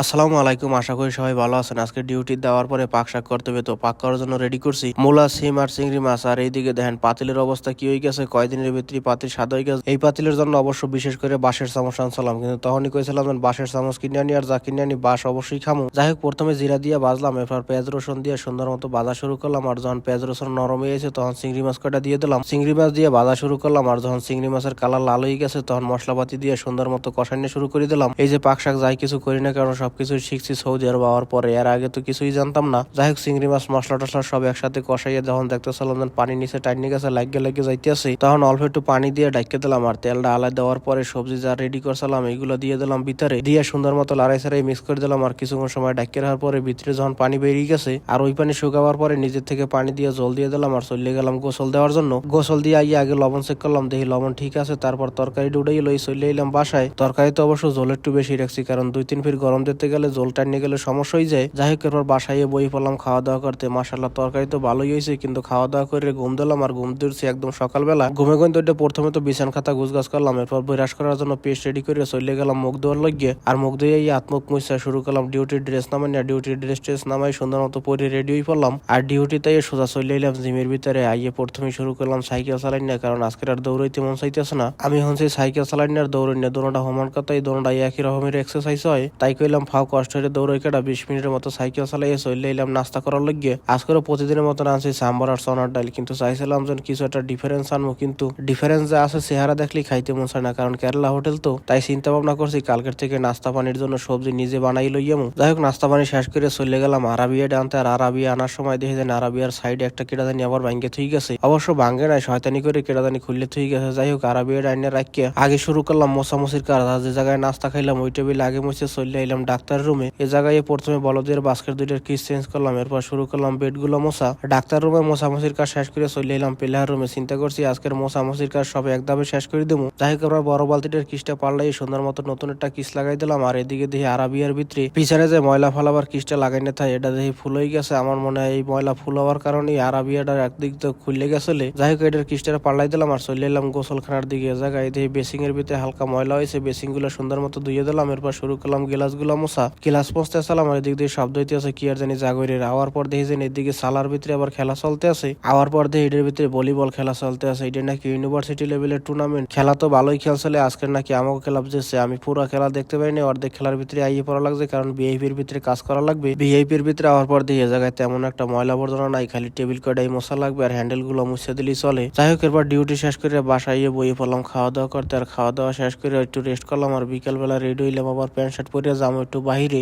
আসসালামু আলাইকুম, আশা করি সবাই ভালো আছেন। আজকে ডিউটি দেওয়ার পরে পাক শাক করতে হবে, তো পাক করার জন্য রেডি করছি। মূলা, সিম আর চিংড়ি মাছ। আর এইদিকে দেখেন, পাতিলের অবস্থা কি হয়ে গেছে? কয়দিনের ভিতরে পাতিল স্বাদ হয়ে গেছে? এই পাতিলের জন্য অবশ্য বিশেষ করে বাঁশের চামচ আনছিলাম, কিন্তু তখনই কইছিলাম বাঁশের চামচ কিনে আনি আর যা কিনে আনি বাঁশ অবশ্যই খামো। যাই হোক, প্রথমে জিরা দিয়ে বাজলাম এরপর পেঁয়াজ রসুন দিয়ে সুন্দর মতো বাজা শুরু করলাম, আর যখন পেঁয়াজ রসুন নরম হয়ে গেছে, তখন চিংড়ি মাছ কটা দিয়ে দিলাম? চিংড়ি মাছ দিয়ে বাজা শুরু করলাম, আর যখন চিংড়ি মাছের কালার লাল হয়ে গেছে, তখন মশলাপাতি দিয়ে সুন্দর মতো কষানো শুরু করে দিলাম। এই যে পাক শাক যাই কিছু করি না কারণ সবকিছু শিখছি সৌদি আরব হওয়ার পরে। এর আগে তো কিছুই জানতাম না। যাই হোক, চিংড়ি মাছ, মশলা টসলা সব একসাথে কষাইয়ে যখন দেখতেছিলাম যেন পানি নিচে টাইনি গেছে লাগিয়ে লাগিয়ে যাইতেছে, তখন অল্প একটু পানি দিয়ে ডাইকে দিলাম আর তেলটা আলাদা দেওয়ার পরে সবজি যা রেডি করছিলাম এইগুলো দিয়ে দিলাম ভিতরে। দিয়ে সুন্দর মতো লাড়াই সারাই মিক্স করে দিলাম আর কিছুক্ষণ সময় ডাইকে রাখার পরে ভিতরে যখন পানি বেরিয়ে গেছে, আর ওই পানি শুকাবার পরে নিজের থেকে পানি দিয়ে জল দিয়ে দিলাম আর চলে গেলাম গোসল দেওয়ার জন্য। গোসল দিয়ে আইয়ে আগে লবণ চেক করলাম, দেখি লবণ ঠিক আছে, তারপর তরকারি উড়াই লই চলে এলাম বাসায়। তরকারি তো অবশ্য জল একটু বেশি রাখছি, কারণ দুই তিন ফিট গরম দিতে গেলে জল টানিয়ে গেলে সমস্যা হয়ে যায়। যাই হোক এরপর বাসায় বই পড়লাম খাওয়া দাওয়া করতে। মাসাল্লাহ তরকারি তো ভালোই হয়েছে, কিন্তু খাওয়া দাওয়া করে ঘুম দিলাম আর ঘুম দিচ্ছি একদম সকালবেলা। ঘুমে ঘুম তো প্রথমে তো বিছান খাতা গুছ গাছ করলাম, এরপর বৈরাস করার জন্য পেস্ট রেডি করে চলে গেলাম মুখ ধোয়ার লাগিয়ে আর মুখ ধুয়ে এই আত্মক মুছা শুরু করলাম, ডিউটির ড্রেস নামাই না ডিউটির ড্রেস ট্রেস নামাই সুন্দর মতো পরে রেডি হয়ে পড়লাম। আর ডিউটিতে সোজা চলে এলাম জিমের ভিতরে। আইয়ে প্রথমে শুরু করলাম সাইকেল চালাই না কারণ আজকের আর দৌড়াইতে মন চাইতেছে না। আমি হচ্ছে সাইকেল চালাই না আর দৌড়াই না দোনোটা সমান কথাই দোনোটা একই রকমের এক্সারসাইজ হয়। তাই কইলাম ফাও কষ্ট হয়ে দৌড়াই কাটা বিশ মিনিটের মতো সাইকেল চালাইয়ে চলে এলাম নাস্তা করার লাগিয়ে আজকেরও প্রতিদিনের মতো আনছি সাম্বার আর সোনার ডাল, কিন্তু চাইছিলাম যে কিছু একটা ডিফারেন্স আনব, কিন্তু ডিফারেন্স যা আছে চেহারা দেখলেই খাইতে মন চায় না, কারণ কেরালা হোটেল তো, তাই চিন্তা ভাবনা করছি কালকের থেকে নাস্তা পানির জন্য সবজি নিজে বানাই লইয়ামু যাই হোক, নাস্তা পানি শেষ করে চলে গেলাম আরাবিয়া ডানতে, আর আরাবিয়া আনার সময় দেখে যে আরাবিয়ার সাইডে একটা কেটাদানি আবার ভাঙ্গে থুই গেছে। অবশ্য ভাঙ্গে নাই, শয়তানি করে কেটাদানি খুললে থুই গেছে। যাই হোক, আরাবিয়া আইনে রাখিয়ে আগে শুরু করলাম মোসামসির কাজ, আর যে জায়গায় নাস্তা খাইলাম, ওই টেবিলে আগে মুছে চলে এলাম ডাক্তার রুমে। এ জায়গায় প্রথমে বলদের বাস্কেট দুইটার কিস চেঞ্জ করলাম, এরপর শুরু করলাম বেডগুলো মোছা। ডাক্তার রুমে মোসামসির কাজ শেষ করে চলে এলাম পেলাহার রুমে। চিন্তা করছি আজকের মোসামসির কাজ সব একদমে শেষ করে দেবো যাই হোক আমরা বড় বালতিটার কিসটা পাল্লাই সুন্দর মতো নতুন একটা কিস লাগাই দিলাম। আর এদিকে দেখি আরাবিয়ার ভিতরে পিছনে যে ময়লা ফালাবার কিসটা লাগাই না থাকে এটা দেখি ফুল হয়ে গেছে। আমার মনে হয় এই ময়লা ফুল হওয়ার কারণে আরাবিয়াটার একদিক তো খুললে গেছিলে যাই হোক, এটার কিসটা পাল্লাই দিলাম আর চলে এলাম গোসলখানার দিকে। এ জায়গায় দেখি বেসিং এর ভিতরে হালকা ময়লা হয়েছে। বেসিংগুলো সুন্দর মতো ধুয়ে দিলাম। এরপর শুরু করলাম গিলাসগুলো মোছা গিলাস পচতে আসলাম আর এদিক দিয়ে শব্দ হইতে আছে, কি আর জানি জাগরের আওয়ার পর দেখি যে এদিকে সালার ভিতরে আবার খেলা চলতে আছে। আওয়ার পর দেখি এটার ভিতরে ভলিবল খেলা চলতে আছে। এটা নাকি ইউনিভার্সিটি লেভেলের টুর্নামেন্ট খেলা তো ভালোই খেলছিলে, আজকের নাকি আমাকে খেলা বুঝেছে আমি পুরো খেলা দেখতে পাইনি, অর্ধেক খেলার ভিতরে আইয়ে পড়া লাগছে, কারণ বিআইপির ভিতরে কাজ করা লাগবে। বিআইপির ভিতরে আওয়ার পর দিয়ে জায়গায় তেমন একটা ময়লা আবর্জনা নাই, খালি টেবিল কয়টাই মশা লাগবে আর হ্যান্ডেলগুলো মুছে দিলেই চলে। যাই হোক, এরপর ডিউটি শেষ করে বাসায় গিয়ে বইয়ে পড়লাম খাওয়া দাওয়া করতে। আর খাওয়া দাওয়া শেষ করে একটু রেস্ট করলাম, আর বিকাল বেলা রেডি হইলাম, আবার প্যান্ট শার্ট পরে যাব একটু বাহিরে